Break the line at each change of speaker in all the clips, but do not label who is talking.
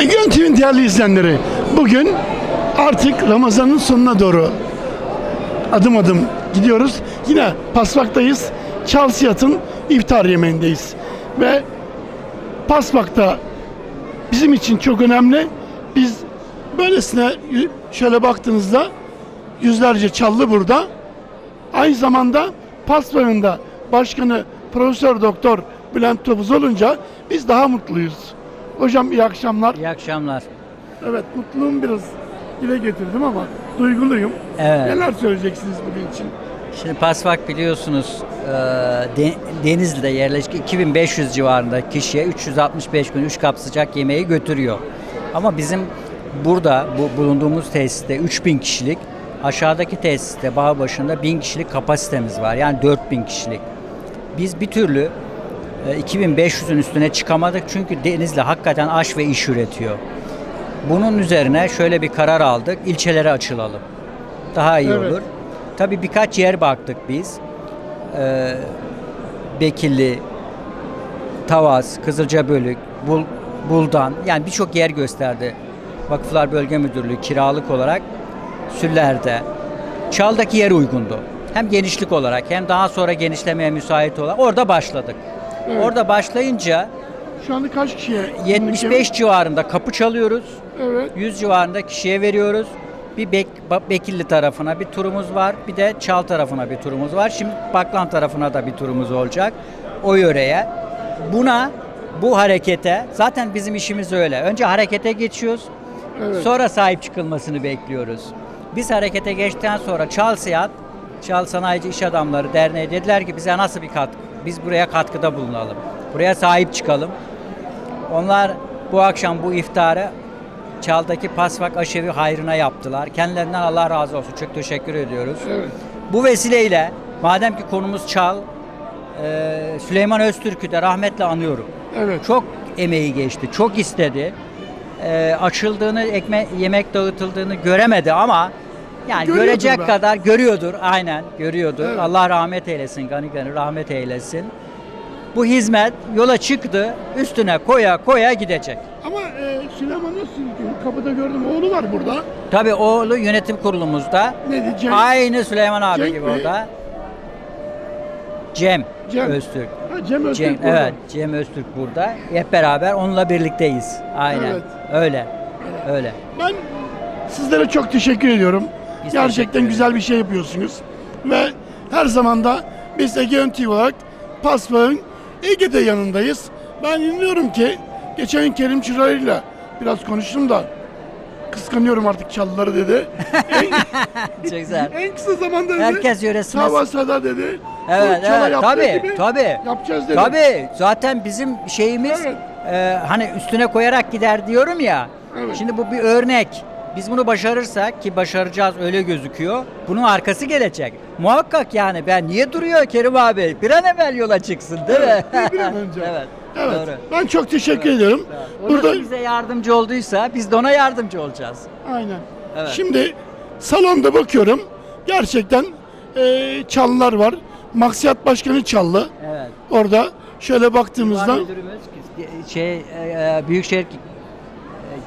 Egeon TV'nin değerli izleyenleri, bugün artık Ramazan'ın sonuna doğru adım adım gidiyoruz. Yine Pasbak'tayız. Çalsiyat'ın iftar yemeğindeyiz. Ve Pasbak'ta bizim için çok önemli. Biz böylesine şöyle baktığınızda yüzlerce çallı burada. Aynı zamanda Pasbak'ın da başkanı Profesör Doktor Bülent Topuz olunca biz daha mutluyuz. Hocam iyi akşamlar.
İyi akşamlar.
Evet mutluluğumu biraz dile getirdim ama duyguluyum.
Evet.
Neler söyleyeceksiniz bugün için?
Şimdi Pasvak biliyorsunuz e, De- Denizli'de yerleşik 2500 civarında kişiye 365 gün 3 kap sıcak yemeği götürüyor. Ama bizim burada bu bulunduğumuz tesiste 3000 kişilik, aşağıdaki tesiste bağ başında 1000 kişilik kapasitemiz var. Yani 4000 kişilik. Biz bir türlü 2500'ün üstüne çıkamadık çünkü Denizli hakikaten aş ve iş üretiyor. Bunun üzerine şöyle bir karar aldık. İlçelere açılalım. Daha iyi
Evet.
olur. Tabii birkaç yer baktık biz. Ee, Bekirli, Tavas, Kızılcabölük, Bul, Buldan yani birçok yer gösterdi. Vakıflar Bölge Müdürlüğü kiralık olarak Süller'de. Çal'daki yer uygundu. Hem genişlik olarak hem daha sonra genişlemeye müsait olarak orada başladık.
Evet.
Orada başlayınca
Şu anda kaç kişiye?
75 civarında kapı çalıyoruz.
Evet.
100 civarında kişiye veriyoruz. Bir Bek, Bekirli tarafına bir turumuz var. Bir de Çal tarafına bir turumuz var. Şimdi Baklan tarafına da bir turumuz olacak. O yöreye. Buna bu harekete zaten bizim işimiz öyle. Önce harekete geçiyoruz.
Evet.
Sonra sahip çıkılmasını bekliyoruz. Biz harekete geçtikten sonra Çal Siyat, Çal Sanayici İş Adamları Derneği dediler ki bize nasıl bir katkı? Biz buraya katkıda bulunalım. Buraya sahip çıkalım. Onlar bu akşam bu iftarı Çal'daki Pasvak Aşevi hayrına yaptılar. Kendilerinden Allah razı olsun. Çok teşekkür ediyoruz.
Evet.
Bu vesileyle madem ki konumuz Çal, e, Süleyman Öztürk'ü de rahmetle anıyorum.
Evet.
Çok emeği geçti, çok istedi. E, açıldığını, ekme, yemek dağıtıldığını göremedi ama yani
Görüyordur
görecek
be.
kadar görüyordur. Aynen görüyordur.
Evet.
Allah rahmet eylesin, gani gani rahmet eylesin. Bu hizmet yola çıktı, üstüne koya koya gidecek.
Ama e, Öztürk'ün kapıda gördüm oğlu var burada.
Tabii oğlu yönetim kurulumuzda.
Ne diyeceğim?
Aynı Süleyman abi
Cenk
gibi
Bey.
orada. Cem,
Cem.
Öztürk.
Ha, Cem Öztürk
Cem,
burada.
evet, Cem Öztürk burada. Hep beraber onunla birlikteyiz. Aynen.
Evet.
Öyle. Öyle.
Ben sizlere çok teşekkür ediyorum.
Biz
Gerçekten güzel bir şey yapıyorsunuz. Ve her zaman da biz Egeon TV olarak Pasfağ'ın Ege'de yanındayız. Ben inanıyorum ki geçen Kerim Çıray'la biraz konuştum da kıskanıyorum artık çalıları dedi. en,
Çok güzel.
en kısa zamanda dedi.
Herkes yöresine-
Savasada dedi.
Evet, evet. Tabii, tabii.
Yapacağız dedi.
Tabii. Zaten bizim şeyimiz
Evet.
e, hani üstüne koyarak gider diyorum ya.
Evet.
Şimdi bu bir örnek. Biz bunu başarırsak ki başaracağız öyle gözüküyor. Bunun arkası gelecek. Muhakkak yani ben niye duruyor Kerim abi? Bir an evvel yola çıksın değil mi?
Evet, bir an önce.
evet.
Evet.
Doğru.
Ben çok teşekkür ediyorum.
O
Burada
bize yardımcı olduysa biz de ona yardımcı olacağız.
Aynen.
Evet.
Şimdi salonda bakıyorum. Gerçekten eee çalılar var. Maksiyat Başkanı Çallı.
Evet.
Orada şöyle baktığımızda
şey e, Büyükşehir e,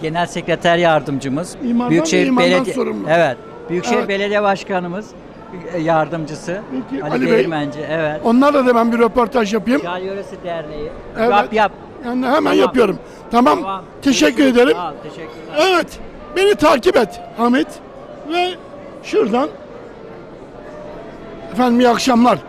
Genel Sekreter Yardımcımız,
İmardan ve imardan sorumlu.
Evet. Büyükşehir
Evet.
Belediye Başkanımız e, yardımcısı
Peki,
Ali,
Ali Bey.
Değirmenci. Evet.
onlarla da ben bir röportaj yapayım.
Çal Yöresi Derneği.
Evet.
Yap yap.
Yani hemen yapıyorum. Tamam.
Tamam.
Teşekkür
Görüşürüz.
ederim.
Sağ ol, teşekkürler.
Evet. Beni takip et Ahmet. Ve şuradan Efendim iyi akşamlar.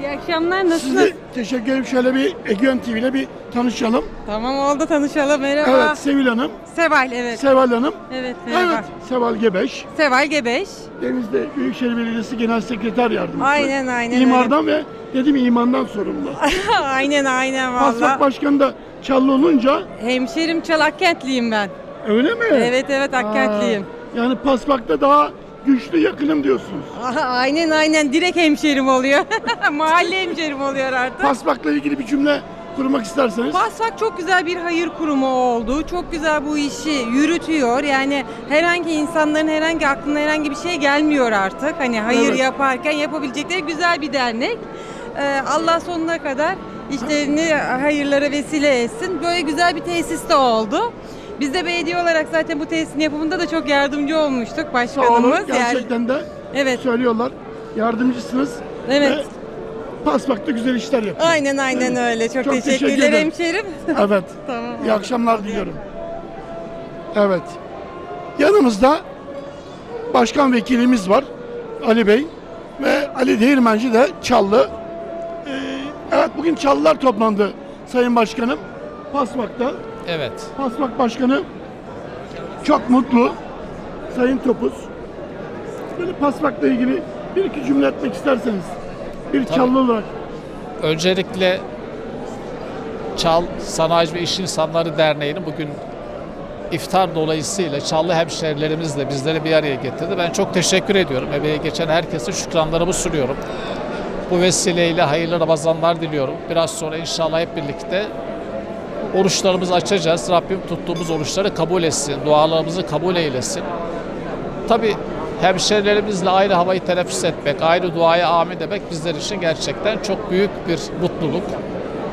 İyi akşamlar nasılsınız?
Size teşekkür ederim. Şöyle bir Egeon TV ile bir tanışalım.
Tamam oldu tanışalım merhaba.
Evet Sevil Hanım,
Seval evet.
Seval Hanım.
evet merhaba.
Evet, Seval Gebeş.
Seval Gebeş.
Denizli Büyükşehir Belediyesi Genel Sekreter Yardımcısı.
Aynen, aynen
İmardan ve dedim imandan sorumlu.
aynen aynen
Paslak
valla.
Başkanı da Çallı olunca
Hemşerim Çalakkent'liyim ben.
öyle mi?
Evet evet Akkentliyim.
Aa, yani Paspak'ta daha güçlü yakınım diyorsunuz.
Aha, aynen aynen direkt hemşerim oluyor. Mahalle hemşerim oluyor artık.
Paspak'la ilgili bir cümle kurmak isterseniz.
Pasfak çok güzel bir hayır kurumu oldu. Çok güzel bu işi yürütüyor. Yani herhangi insanların herhangi aklına herhangi bir şey gelmiyor artık. Hani hayır
Evet.
yaparken yapabilecekleri güzel bir dernek. Ee, Allah sonuna kadar işlerini hayırlara vesile etsin. Böyle güzel bir tesis de oldu. Biz de belediye olarak zaten bu tesisin yapımında da çok yardımcı olmuştuk
Sağ olun.
başkanımız. Yani-
Gerçekten de
Evet.
söylüyorlar. Yardımcısınız.
Evet.
Ve Pasbak'ta güzel işler yapıyor.
Aynen aynen öyle. Çok,
Çok
teşekkürler
teşekkür ederim.
hemşerim.
Evet.
tamam.
İyi akşamlar diliyorum. Evet. Yanımızda başkan vekilimiz var. Ali Bey. Ve Ali Değirmenci de Çallı. Ee, evet bugün Çallılar toplandı Sayın Başkanım. Pasbak'ta.
Evet.
Pasbak Başkanı çok mutlu. Sayın Topuz. Böyle Pasbak'la ilgili bir iki cümle etmek isterseniz. Bir Çallı olarak.
Öncelikle Çal Sanayici ve İş İnsanları Derneği'nin bugün iftar dolayısıyla Çallı hemşehrilerimizle bizleri bir araya getirdi. Ben çok teşekkür ediyorum. Emeğe geçen herkese şükranlarımı sunuyorum. Bu vesileyle hayırlı Ramazanlar diliyorum. Biraz sonra inşallah hep birlikte oruçlarımızı açacağız. Rabbim tuttuğumuz oruçları kabul etsin, dualarımızı kabul eylesin. Tabi hemşerilerimizle aynı havayı teneffüs etmek, aynı duaya amin demek bizler için gerçekten çok büyük bir mutluluk.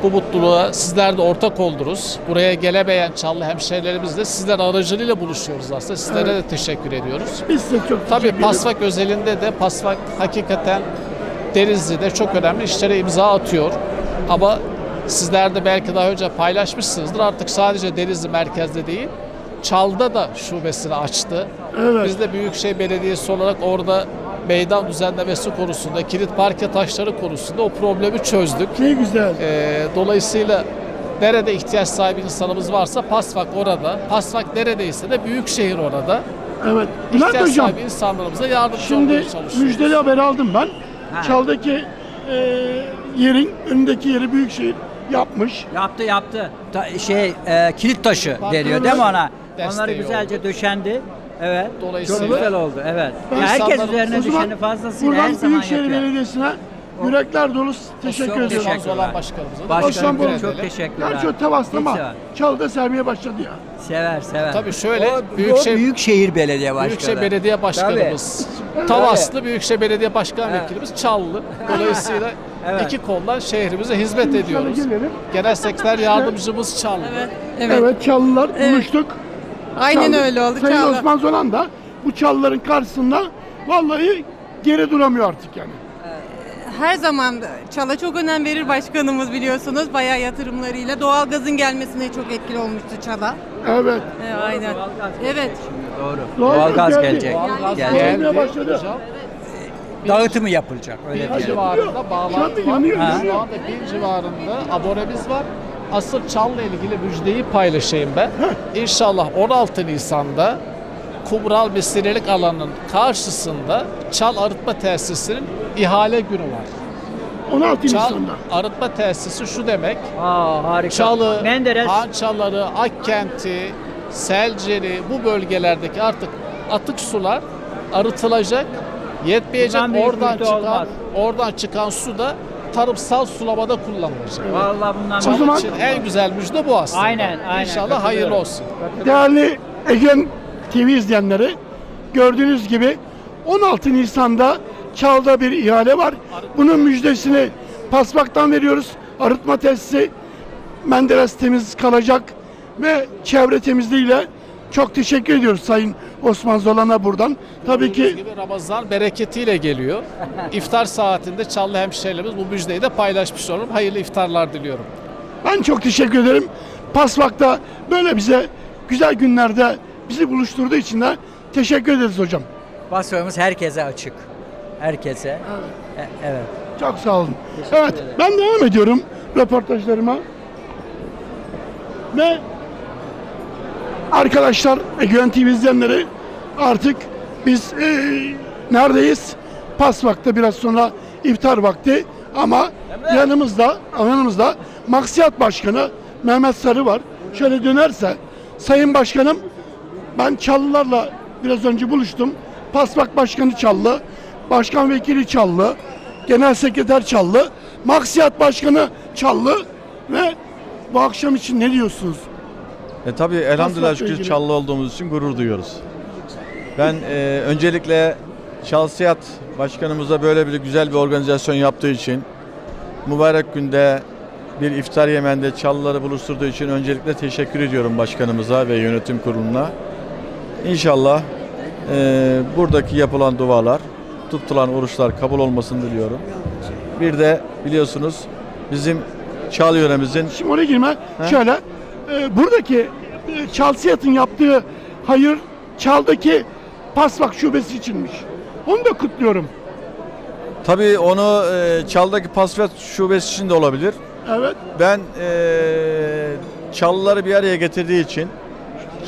Bu mutluluğa sizler de ortak oldunuz. Buraya gelemeyen Çallı hemşerilerimizle sizler aracılığıyla buluşuyoruz aslında. Sizlere de teşekkür ediyoruz.
Biz size çok
Tabii. Pasvak özelinde de Pasvak hakikaten Denizli'de çok önemli işlere imza atıyor. Ama sizler de belki daha önce paylaşmışsınızdır. Artık sadece Denizli merkezde değil, Çal'da da şubesini açtı.
Evet.
Biz de Büyükşehir Belediyesi olarak orada meydan düzenlemesi konusunda, kilit parke taşları konusunda o problemi çözdük.
Ne güzel.
Ee, dolayısıyla nerede ihtiyaç sahibi insanımız varsa Pasvak orada. Pasvak neredeyse de Büyükşehir orada.
Evet. Bülent
İhtiyaç
Hocam,
sahibi insanlarımıza yardımcı
şimdi
olmaya çalışıyoruz.
müjdeli haber aldım ben.
Ha.
Çal'daki e, yerin, önündeki yeri Büyükşehir yapmış.
Yaptı yaptı. Ta- şey e, kilit taşı
Bak,
deniyor değil mi ona?
desteği
Onları güzelce döşendi. Evet.
Dolayısıyla-
Çok güzel oldu. Evet.
Ben
Ya herkes
insanların-
üzerine
O zaman
düşeni fazlasıyla her
buradan
zaman
Büyükşehir
yapıyor.
Belediyesi'ne yürekler dolusu teşekkür
çok
ediyorum.
teşekkür
Teşekkür olan başkanımıza da
Başkanım
Başkan
çok
bu-
teşekkürler.
Tavas'ta ama
Hiç sever.
Çal'da sermeye başladı ya.
Sever sever.
Tabii şöyle,
o,
Büyükşehir-
o Büyükşehir Belediye Başkanı.
Büyükşehir Belediye Başkanımız Tavaslı, Büyükşehir Belediye Başkan. Vekilimiz Çallı. Dolayısıyla
Evet.
iki koldan şehrimize hizmet ediyoruz.
gelelim.
Genel Sekreter Yardımcımız Çallı.
Evet.
Evet,
Evet.
Çallılar
Evet.
buluştuk.
Aynen
Çallı-
öyle oldu.
Sayın
Çağla.
Osman Zolan da bu Çallıların karşısında vallahi geri duramıyor artık yani.
Her zaman Çala çok önem verir başkanımız biliyorsunuz. Bayağı yatırımlarıyla. Doğalgazın gelmesine çok etkili olmuştu Çala.
Evet.
Evet, aynen. Evet.
Doğru.
Doğalgaz
gelecek.
Doğalgaz
geldi. başladı.
Hocam,
Dağıtımı yapılacak öyle
Bir
diyelim.
civarında bağlantı var. Ha. Şu anda bir civarında abonemiz var. Asıl Çal'la ilgili müjdeyi paylaşayım ben. İnşallah 16 Nisan'da Kumral Meslelik alanının karşısında Çal Arıtma Tesisi'nin ihale günü var.
16
Çal
Nisan'da.
Arıtma Tesisi şu demek.
Aa harika.
Çalı,
Menderes.
Hançaları, Akkent'i, Selceli bu bölgelerdeki artık atık sular arıtılacak. Yetmeyecek
Bundan büyük
oradan
müjde
çıkan
olmaz.
oradan çıkan su da tarımsal sulamada kullanılacak.
Vallahi bundan
O zaman-
için en güzel müjde bu aslında.
Aynen, aynen.
İnşallah hayırlı
Katılıyorum.
olsun.
Değerli Egen TV izleyenleri gördüğünüz gibi 16 Nisan'da Çal'da bir ihale var. Bunun müjdesini Pasbak'tan veriyoruz. Arıtma tesisi Menderes temiz kalacak ve çevre temizliğiyle çok teşekkür ediyoruz Sayın Osman Zolan'a buradan. Tabii ki
gibi Ramazan bereketiyle geliyor. İftar saatinde Çallı hemşehrilerimiz bu müjdeyi de paylaşmış olurum. Hayırlı iftarlar diliyorum.
ben çok teşekkür ederim. Pasbak'ta böyle bize güzel günlerde bizi buluşturduğu için de teşekkür ederiz hocam.
Basıyorumuz herkese açık. Herkese. E- Evet.
Çok sağ olun.
Teşekkür
Evet,
ederim.
ben devam ediyorum röportajlarıma. Ve arkadaşlar, Egeon TV izleyenleri artık biz eee, neredeyiz? Pas vakti biraz sonra iftar vakti ama yanımızda yanımızda Maksiyat Başkanı Mehmet Sarı var. Şöyle dönerse Sayın Başkanım ben Çallılarla biraz önce buluştum. Pasvak Başkanı Çallı, Başkan Vekili Çallı, Genel Sekreter Çallı, Maksiyat Başkanı Çallı ve bu akşam için ne diyorsunuz?
E tabii elhamdülillah şükür
ilgili.
Çallı olduğumuz için gurur duyuyoruz. Ben e, öncelikle Çalsiyat Başkanımıza böyle bir güzel bir organizasyon yaptığı için mübarek günde bir iftar yemeğinde Çallıları buluşturduğu için öncelikle teşekkür ediyorum başkanımıza ve yönetim kuruluna. İnşallah e, buradaki yapılan dualar, tutulan oruçlar kabul olmasını diliyorum. Bir de biliyorsunuz bizim Çal yöremizin
Şimdi oraya girme. Şöyle e, buradaki e, Çalsiyat'ın yaptığı hayır Çal'daki Pasvak şubesi içinmiş. Onu da kutluyorum.
tabii onu e, Çal'daki Pasvet şubesi için de olabilir.
Evet.
Ben eee Çallıları bir araya getirdiği için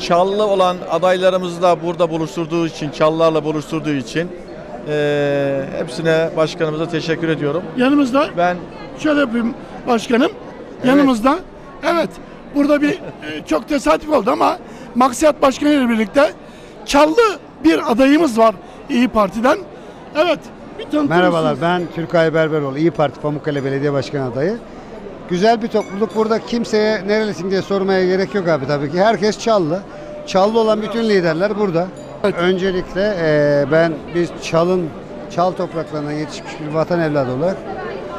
Çallı olan adaylarımızı da burada buluşturduğu için, Çallılarla buluşturduğu için eee, hepsine başkanımıza teşekkür ediyorum.
Yanımızda
Ben
şöyle yapayım başkanım. Yanımızda evet burada bir e, çok tesadüf oldu ama Maksiyat Başkanı ile birlikte Çallı bir adayımız var İyi Parti'den. Evet. Bir
Merhabalar ben Türkay Berberoğlu İyi Parti Pamukkale Belediye Başkanı adayı. Güzel bir topluluk burada kimseye nerelisin diye sormaya gerek yok abi tabii ki. Herkes Çallı. Çallı olan bütün liderler burada. Öncelikle eee, ben biz Çal'ın Çal topraklarından yetişmiş bir vatan evladı olarak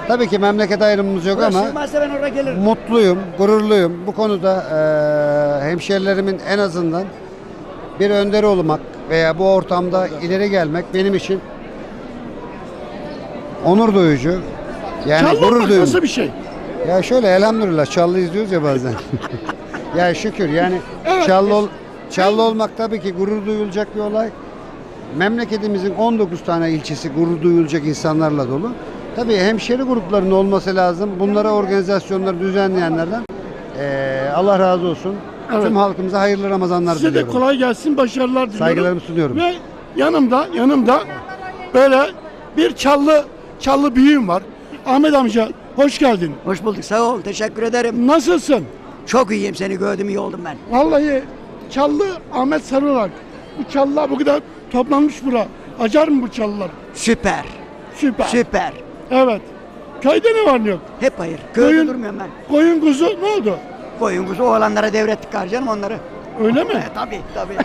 tabii ki memleket ayrımımız yok ama mutluyum, gururluyum. Bu konuda eee hemşerilerimin en azından bir önderi olmak veya bu ortamda ileri gelmek benim için onur duyucu. Yani gurur
olmak
duyuyorum.
nasıl bir şey?
Ya şöyle elhamdülillah Çallı izliyoruz ya bazen. ya şükür yani Çallı, ol- Çallı olmak tabii ki gurur duyulacak bir olay. Memleketimizin 19 tane ilçesi gurur duyulacak insanlarla dolu. Tabii hemşeri gruplarının olması lazım. Bunlara organizasyonları düzenleyenlerden eee, Allah razı olsun.
Evet.
Tüm halkımıza hayırlı Ramazanlar
Size de
diliyorum.
kolay gelsin, başarılar diliyorum.
Saygılarımı sunuyorum.
Ve yanımda, yanımda böyle bir Çallı, Çallı büyüğüm var. Ahmet amca hoş geldin.
Hoş bulduk. Sağ ol. Teşekkür ederim.
Nasılsın?
Çok iyiyim. Seni gördüm. iyi oldum ben.
Vallahi Çallı Ahmet Sarırak. Bu Çallılar bu kadar toplanmış bura. Acar mı bu Çallılar?
Süper.
Süper.
Süper.
Evet. Köyde ne var ne yok?
Hep hayır. Köyde
Koyun-
durmuyorum ben.
Koyun kuzu ne oldu?
Koyun kuzu oğlanlara devrettik harcanım onları.
Öyle mi?
E, tabii tabii.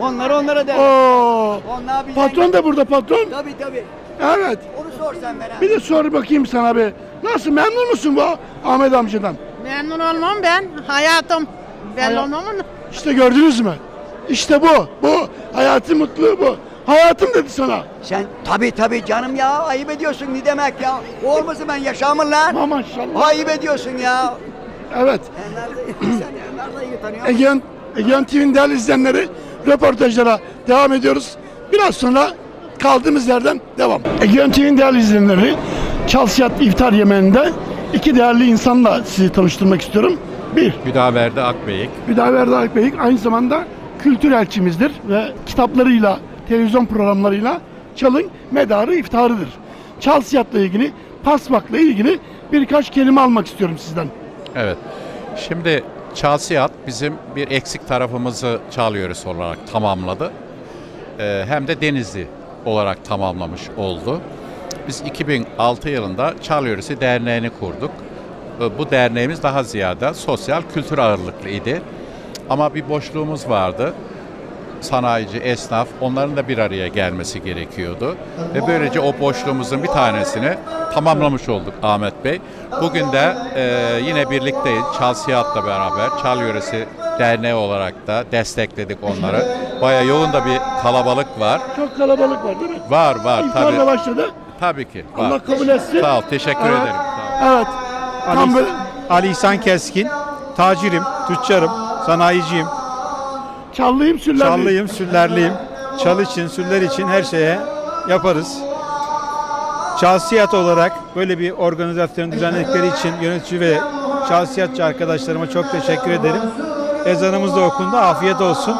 onları onlara devret.
Oo. Patron da burada patron.
Tabii tabii.
Evet.
Onu sor sen bana.
Bir de sor bakayım sana bir. Nasıl memnun musun bu Ahmet amcadan?
Memnun olmam ben. Hayatım. Ben
Hayat-
olmam mı?
İşte gördünüz mü? İşte bu. Bu. Hayatın mutluluğu bu. Hayatım dedi sana.
Sen tabii tabii canım ya. Ayıp ediyorsun ne demek ya. Olmasa ben yaşamın lan.
Ama maşallah.
Ayıp ediyorsun ya.
Evet. Egean, Egean TV'nin değerli izleyenleri röportajlara devam ediyoruz. Biraz sonra kaldığımız yerden devam. Egean TV'nin değerli izleyenleri Çalsiyat iftar yemeğinde iki değerli insanla sizi tanıştırmak istiyorum. Bir,
Hüdaverdi Akbeyik.
Hüdaver Dağık Beyik aynı zamanda kültür elçimizdir ve kitaplarıyla, televizyon programlarıyla Çal'ın medarı iftarıdır. Çalsiyat'la ilgili, Pasvak'la ilgili birkaç kelime almak istiyorum sizden.
Evet. Şimdi Çalsiyat bizim bir eksik tarafımızı Çal yöresi olarak tamamladı. Ee, hem de Denizli olarak tamamlamış oldu. Biz 2006 yılında Çal Yöresi Derneği'ni kurduk. Ee, Bu derneğimiz daha ziyade sosyal kültür ağırlıklı idi. Ama bir boşluğumuz vardı. Sanayici, esnaf onların da bir araya gelmesi gerekiyordu. Ve böylece o boşluğumuzun bir tanesini tamamlamış olduk Ahmet Bey. Bugün de e, yine birlikteyiz Çalsiyat'la beraber Çal Yöresi Derneği olarak da destekledik onları. Baya yoğun da bir kalabalık var.
Çok kalabalık var değil mi?
Var var
İftarla
tabii.
başladı.
Tabii ki. Var.
Allah kabul etsin.
Sağ ol, teşekkür
Evet.
ederim. Sağ ol.
Evet. Tam böyle
Ali İhsan Keskin, tacirim, tüccarım, sanayiciyim,
çallıyım süllerliyim.
çallıyım, süllerliyim. Çal için, süller için her şeye yaparız. Şahsiyat olarak böyle bir organizasyon düzenledikleri için yönetici ve şahsiyatçı arkadaşlarıma çok teşekkür ederim. Ezanımız da okundu. Afiyet olsun.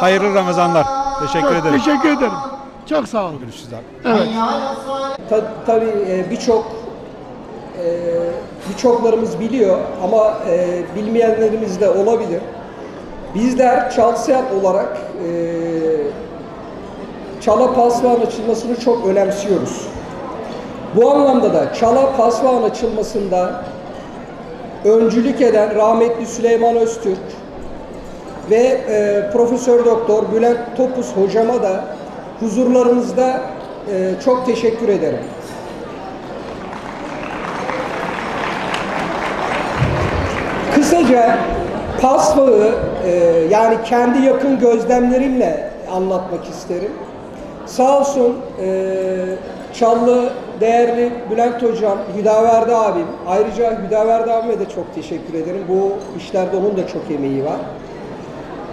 Hayırlı Ramazanlar. Teşekkür
Çok
ederim.
Teşekkür ederim. Çok sağ olun.
Görüşürüz abi.
Evet.
Ta- tabii e, birçok e, birçoklarımız biliyor ama e, bilmeyenlerimiz de olabilir. Bizler Çalsiyat olarak e, çala pasmağın açılmasını çok önemsiyoruz. Bu anlamda da çala pasmağın açılmasında öncülük eden rahmetli Süleyman Öztürk ve e, Profesör Doktor Bülent Topuz hocama da huzurlarınızda e, çok teşekkür ederim. Kısaca pasmağı e, yani kendi yakın gözlemlerimle anlatmak isterim. Sağ olsun e, Çallı değerli Bülent Hocam, Hüdaverdi abim. Ayrıca Hüdaverdi abime de çok teşekkür ederim. Bu işlerde onun da çok emeği var.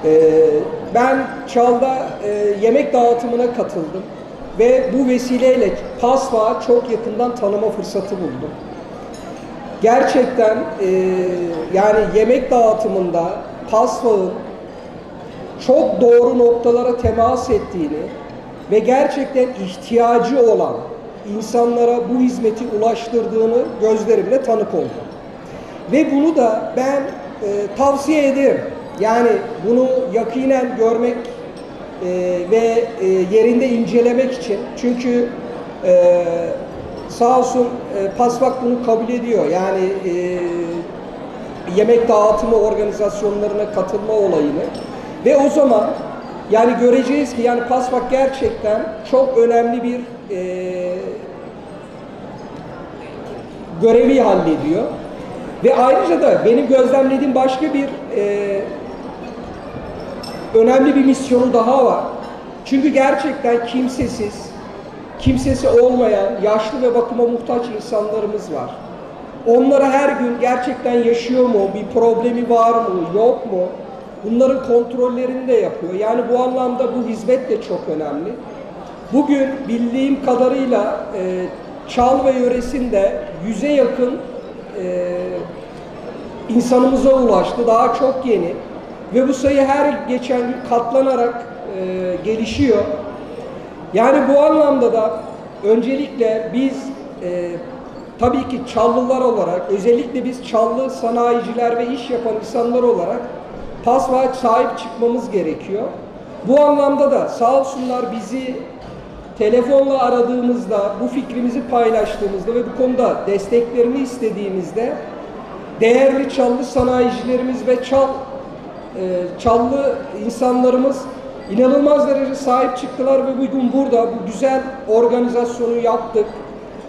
Ee, ben Çal'da e, yemek dağıtımına katıldım ve bu vesileyle Pasva çok yakından tanıma fırsatı buldum. Gerçekten e, yani yemek dağıtımında Pasva'nın çok doğru noktalara temas ettiğini ve gerçekten ihtiyacı olan insanlara bu hizmeti ulaştırdığını gözlerimle tanık oldum. Ve bunu da ben e, tavsiye ederim. Yani bunu yakinen görmek e, ve e, yerinde incelemek için. Çünkü e, sağ olsun e, Pasvak bunu kabul ediyor. Yani e, yemek dağıtımı organizasyonlarına katılma olayını. Ve o zaman yani göreceğiz ki yani Pasvak gerçekten çok önemli bir e, görevi hallediyor. Ve ayrıca da benim gözlemlediğim başka bir e, önemli bir misyonu daha var. Çünkü gerçekten kimsesiz, kimsesi olmayan, yaşlı ve bakıma muhtaç insanlarımız var. Onlara her gün gerçekten yaşıyor mu, bir problemi var mı, yok mu? Bunların kontrollerini de yapıyor. Yani bu anlamda bu hizmet de çok önemli. Bugün bildiğim kadarıyla e, Çal ve yöresinde yüze yakın e, insanımıza ulaştı. Daha çok yeni. Ve bu sayı her geçen gün katlanarak e, gelişiyor. Yani bu anlamda da öncelikle biz e, tabii ki Çallılar olarak, özellikle biz Çallı sanayiciler ve iş yapan insanlar olarak PASVA'ya sahip çıkmamız gerekiyor. Bu anlamda da sağ olsunlar bizi telefonla aradığımızda, bu fikrimizi paylaştığımızda ve bu konuda desteklerini istediğimizde değerli Çallı sanayicilerimiz ve Çal e, Çallı insanlarımız inanılmaz derece sahip çıktılar ve bugün burada bu güzel organizasyonu yaptık.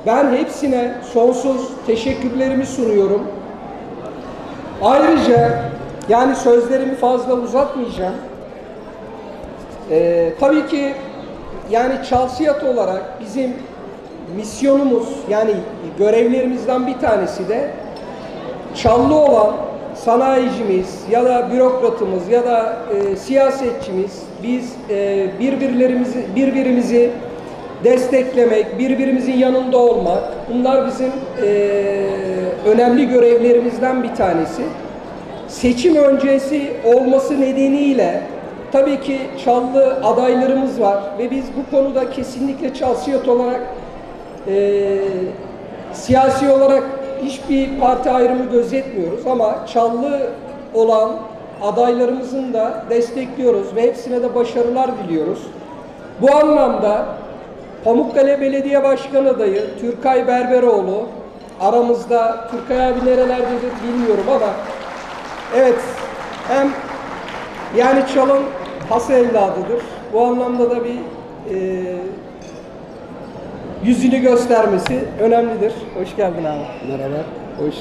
Ben hepsine sonsuz teşekkürlerimi sunuyorum. Ayrıca yani sözlerimi fazla uzatmayacağım. Ee, tabii ki yani Çalsiyat olarak bizim misyonumuz yani görevlerimizden bir tanesi de Çallı olan sanayicimiz ya da bürokratımız ya da e, siyasetçimiz biz e, birbirlerimizi birbirimizi desteklemek, birbirimizin yanında olmak bunlar bizim e, önemli görevlerimizden bir tanesi. Seçim öncesi olması nedeniyle tabii ki Çallı adaylarımız var ve biz bu konuda kesinlikle Çalsiyat olarak e, siyasi olarak hiçbir parti ayrımı gözetmiyoruz ama Çallı olan adaylarımızın da destekliyoruz ve hepsine de başarılar diliyoruz. Bu anlamda Pamukkale Belediye Başkanı adayı Türkay Berberoğlu aramızda Türkay abi nerelerdedir bilmiyorum ama evet hem yani Çal'ın has evladıdır. Bu anlamda da bir e, yüzünü göstermesi önemlidir. Hoş geldin abi.
Merhaba.
Hoş.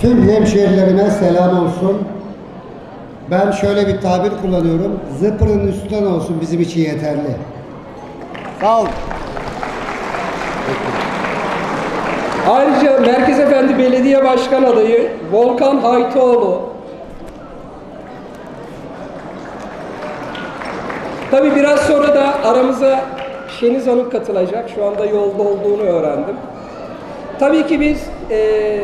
Tüm hemşehrilerime selam olsun. Ben şöyle bir tabir kullanıyorum. Zıpırın üstünden olsun bizim için yeterli. Sağ ol.
Ayrıca Merkez Efendi Belediye Başkan adayı Volkan Haytoğlu. Tabi biraz sonra da aramıza Şeniz Hanım katılacak. Şu anda yolda olduğunu öğrendim. Tabii ki biz eee,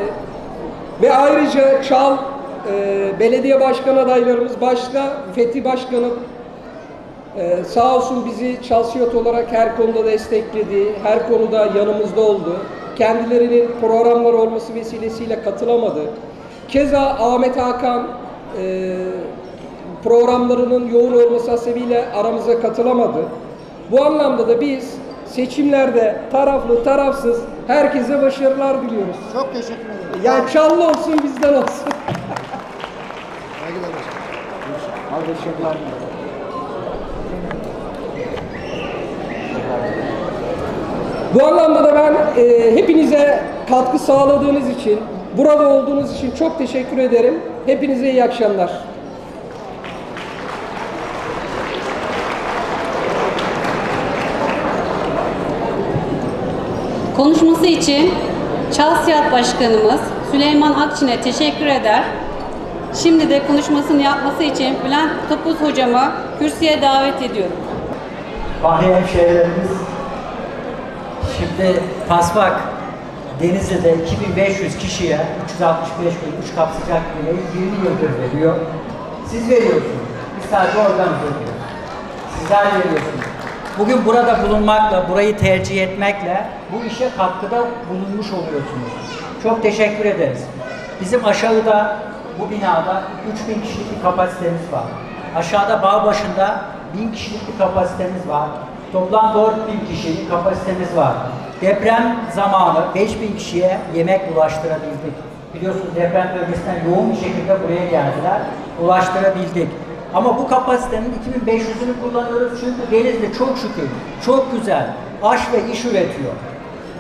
ve ayrıca Çal eee, belediye başkan adaylarımız başta Fethi Başkanım ee, sağ olsun bizi Çalsiyot olarak her konuda destekledi, her konuda yanımızda oldu. Kendilerinin programlar olması vesilesiyle katılamadı. Keza Ahmet Hakan e, programlarının yoğun olması hasebiyle aramıza katılamadı. Bu anlamda da biz seçimlerde taraflı tarafsız herkese başarılar diliyoruz.
Çok teşekkür ederim.
Yani Çallı olsun bizden olsun.
Saygılar başkanım.
Al başarılar diliyorum. Bu anlamda da ben e, hepinize katkı sağladığınız için, Burada olduğunuz için çok teşekkür ederim. Hepinize iyi akşamlar.
Konuşması için Çalsiyat Başkanımız Süleyman Akçin'e teşekkür eder. Şimdi de konuşmasını yapması için Bülent Topuz hocamı kürsüye davet ediyorum.
Bahri hemşehrilerimiz şimdi Pasbak Denizli'de 2500 kişiye 365 gün 3 kap sıcak yemeği 20 yıldır veriyor. Siz veriyorsunuz. Biz sadece organize ediyoruz. Sizler veriyorsunuz. Bugün burada bulunmakla, burayı tercih etmekle bu işe katkıda bulunmuş oluyorsunuz. Çok teşekkür ederiz. Bizim aşağıda bu binada 3000 kişilik bir kapasitemiz var. Aşağıda bağ başında 1000 kişilik bir kapasitemiz var. Toplam 4000 kişilik kapasitemiz var. Deprem zamanı 5000 kişiye yemek ulaştırabildik. Biliyorsunuz deprem bölgesinden yoğun bir şekilde buraya geldiler. Ulaştırabildik. Ama bu kapasitenin 2500'ünü kullanıyoruz çünkü Denizli çok şükür, çok güzel aş ve iş üretiyor.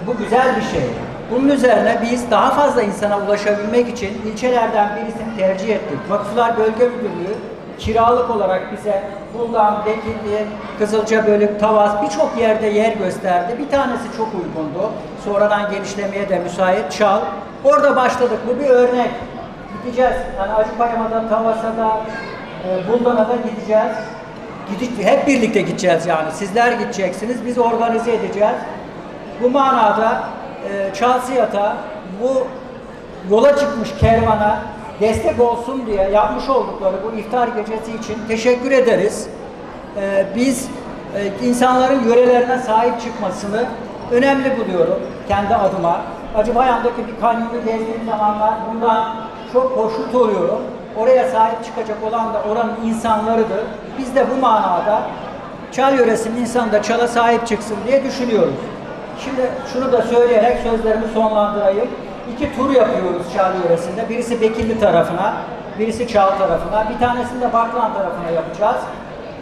Bu güzel bir şey. Bunun üzerine biz daha fazla insana ulaşabilmek için ilçelerden birisini tercih ettik. Vakıflar Bölge Müdürlüğü kiralık olarak bize Buldan, Bekirli, Kızılcabölük, Tavas birçok yerde yer gösterdi. Bir tanesi çok uygundu. Sonradan genişlemeye de müsait Çal. Orada başladık. Bu bir örnek. Gideceğiz. Yani Acıpayama'da, Tavas'a da, e, Buldan'a da gideceğiz. Gidiş, hep birlikte gideceğiz yani. Sizler gideceksiniz, biz organize edeceğiz. Bu manada e, Çalsiyat'a bu yola çıkmış kervana destek olsun diye yapmış oldukları bu iftar gecesi için teşekkür ederiz. E, biz e, insanların yörelerine sahip çıkmasını önemli buluyorum kendi adıma. Acıbayan'daki bir kanyonu gezdiğim zamanlar bundan çok hoşnut oluyorum. Oraya sahip çıkacak olan da oranın insanlarıdır. Biz de bu manada Çal yöresinin insanı da çala sahip çıksın diye düşünüyoruz. Şimdi şunu da söyleyerek sözlerimi sonlandırayım. İki tur yapıyoruz Çal yöresinde. Birisi Bekirli tarafına, birisi Çal tarafına. Bir tanesini de Baklan tarafına yapacağız.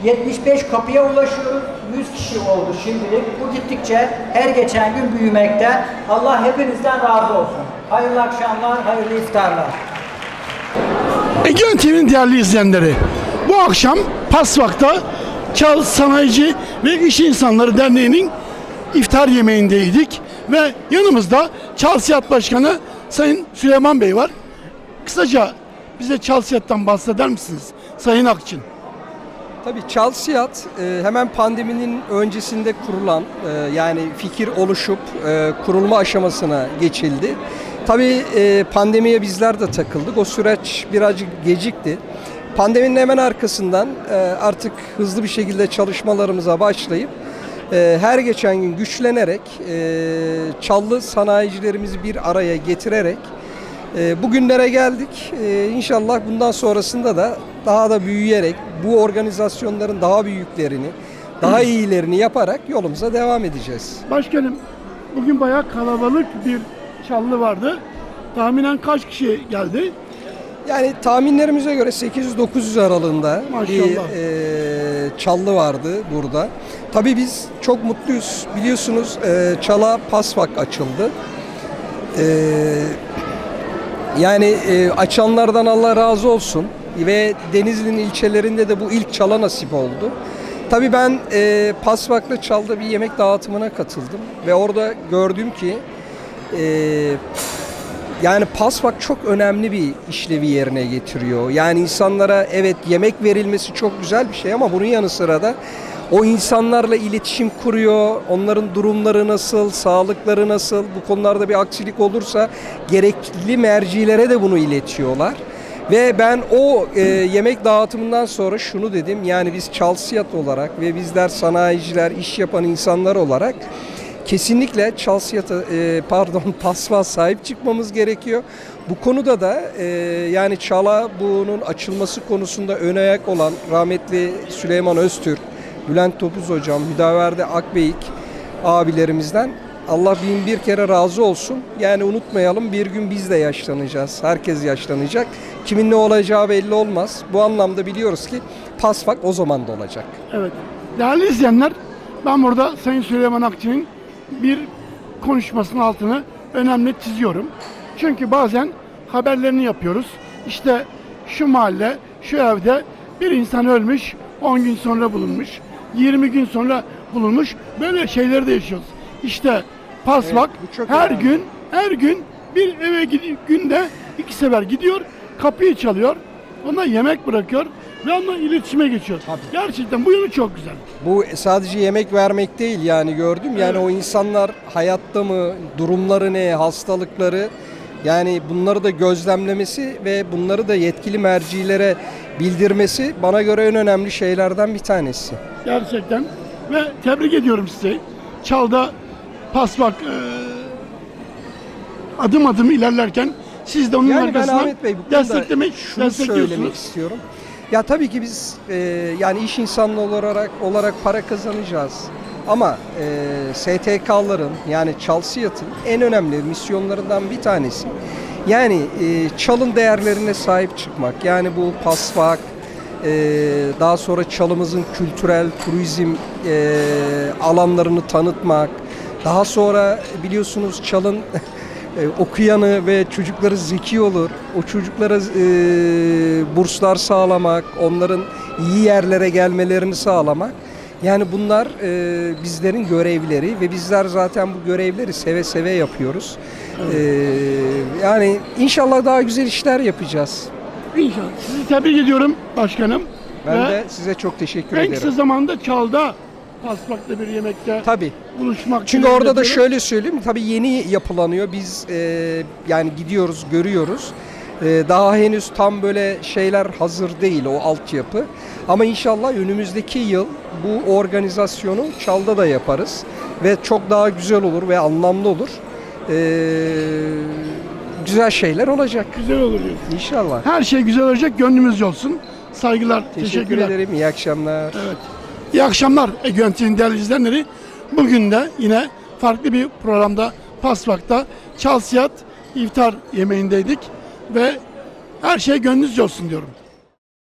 75 kapıya ulaşıyoruz. 100 kişi oldu şimdilik. Bu gittikçe her geçen gün büyümekte. Allah hepinizden razı olsun. Hayırlı akşamlar, hayırlı iftarlar.
Egemen TV'nin değerli izleyenleri, bu akşam Pasvak'ta Çal Sanayici ve İş İnsanları Derneği'nin iftar yemeğindeydik ve yanımızda Çalsiyat Başkanı Sayın Süleyman Bey var. Kısaca bize Çalsiyat'tan bahseder misiniz Sayın Akçın?
Tabii Çalsiyat e, hemen pandeminin öncesinde kurulan e, yani fikir oluşup e, kurulma aşamasına geçildi. Tabii pandemiye bizler de takıldık. O süreç birazcık gecikti. Pandeminin hemen arkasından artık hızlı bir şekilde çalışmalarımıza başlayıp her geçen gün güçlenerek e, çallı sanayicilerimizi bir araya getirerek e, bugünlere geldik. E, inşallah bundan sonrasında da daha da büyüyerek bu organizasyonların daha büyüklerini, daha iyilerini yaparak yolumuza devam edeceğiz.
Başkanım, bugün bayağı kalabalık bir çallı vardı. Tahminen kaç kişi geldi?
Yani tahminlerimize göre 800-900 aralığında bir
Maşallah.
e, çallı vardı burada. Tabii biz çok mutluyuz. Biliyorsunuz e, Çala Pasvak açıldı. E, yani e, açanlardan Allah razı olsun ve Denizli'nin ilçelerinde de bu ilk çala nasip oldu. Tabii ben e, Pasvak'la Çal'da bir yemek dağıtımına katıldım ve orada gördüm ki e, yani Pasvak çok önemli bir işlevi yerine getiriyor. Yani insanlara evet yemek verilmesi çok güzel bir şey ama bunun yanı sıra da o insanlarla iletişim kuruyor. Onların durumları nasıl, sağlıkları nasıl? Bu konularda bir aksilik olursa gerekli mercilere de bunu iletiyorlar. Ve ben o e, yemek dağıtımından sonra şunu dedim. Yani biz Çalsiyat olarak ve bizler sanayiciler, iş yapan insanlar olarak kesinlikle Çalsiyat'a e, pardon Pasva sahip çıkmamız gerekiyor. Bu konuda da e, yani Çala bunun açılması konusunda ön ayak olan rahmetli Süleyman Öztürk, Bülent Topuz Hocam, Hüdaverdi Akbeyik abilerimizden Allah bin bir kere razı olsun. Yani unutmayalım bir gün biz de yaşlanacağız. Herkes yaşlanacak. Kimin ne olacağı belli olmaz. Bu anlamda biliyoruz ki Pasvak o zaman da olacak.
Evet. Değerli izleyenler, ben burada Sayın Süleyman Akçı'nın bir konuşmasının altını önemli çiziyorum. Çünkü bazen haberlerini yapıyoruz. İşte şu mahalle, şu evde bir insan ölmüş, 10 gün sonra bulunmuş, 20 gün sonra bulunmuş. Böyle şeyleri de yaşıyoruz. İşte Pasvak
Evet,
her
önemli.
gün her gün bir eve gidiyor, günde iki sefer gidiyor, kapıyı çalıyor, ona yemek bırakıyor ve onunla iletişime geçiyor. Gerçekten bu yönü çok güzel.
Bu sadece yemek vermek değil yani gördüm. Yani o insanlar hayatta mı, durumları ne, hastalıkları yani bunları da gözlemlemesi ve bunları da yetkili mercilere bildirmesi bana göre en önemli şeylerden bir tanesi.
Gerçekten. Ve tebrik ediyorum sizi. Çalda Pasvak e, adım adım ilerlerken siz de onun
Yani ben
arkasından
Ahmet Bey bu konuda
desteklemek,
şunu söylemek istiyorum. Ya tabii ki biz e, yani iş insanlı olarak olarak para kazanacağız. Ama e, STK'ların yani Çalsiyat'ın en önemli misyonlarından bir tanesi yani e, çalın değerlerine sahip çıkmak. Yani bu pasvak, e, daha sonra çalımızın kültürel turizm e, alanlarını tanıtmak. Daha sonra biliyorsunuz çalın e, okuyanı ve çocukları zeki olur. O çocuklara e, burslar sağlamak, onların iyi yerlere gelmelerini sağlamak. Yani bunlar e, bizlerin görevleri ve bizler zaten bu görevleri seve seve yapıyoruz. E, yani inşallah daha güzel işler yapacağız.
İnşallah. Sizi tebrik ediyorum başkanım.
Ben
Ve
de size çok teşekkür
en
ederim.
kısa zamanda Çal'da Pasvak'ta bir yemekte
Tabii.
buluşmak
Çünkü orada da şöyle söyleyeyim, tabii yeni yapılanıyor. Biz e, yani gidiyoruz, görüyoruz. E, daha henüz tam böyle şeyler hazır değil o altyapı. Ama inşallah önümüzdeki yıl bu organizasyonu Çal'da da yaparız. Ve çok daha güzel olur ve anlamlı olur. E, güzel şeyler olacak.
güzel olur diyorsun.
İnşallah.
Her şey güzel olacak, gönlümüzce olsun. Saygılar,
Teşekkür
teşekkürler.
ederim. İyi akşamlar.
Evet. İyi akşamlar Egönti'nin değerli izleyenleri. Bugün de yine farklı bir programda Pasvak'ta Çalsiyat iftar yemeğindeydik ve her şey gönlünüzce olsun diyorum.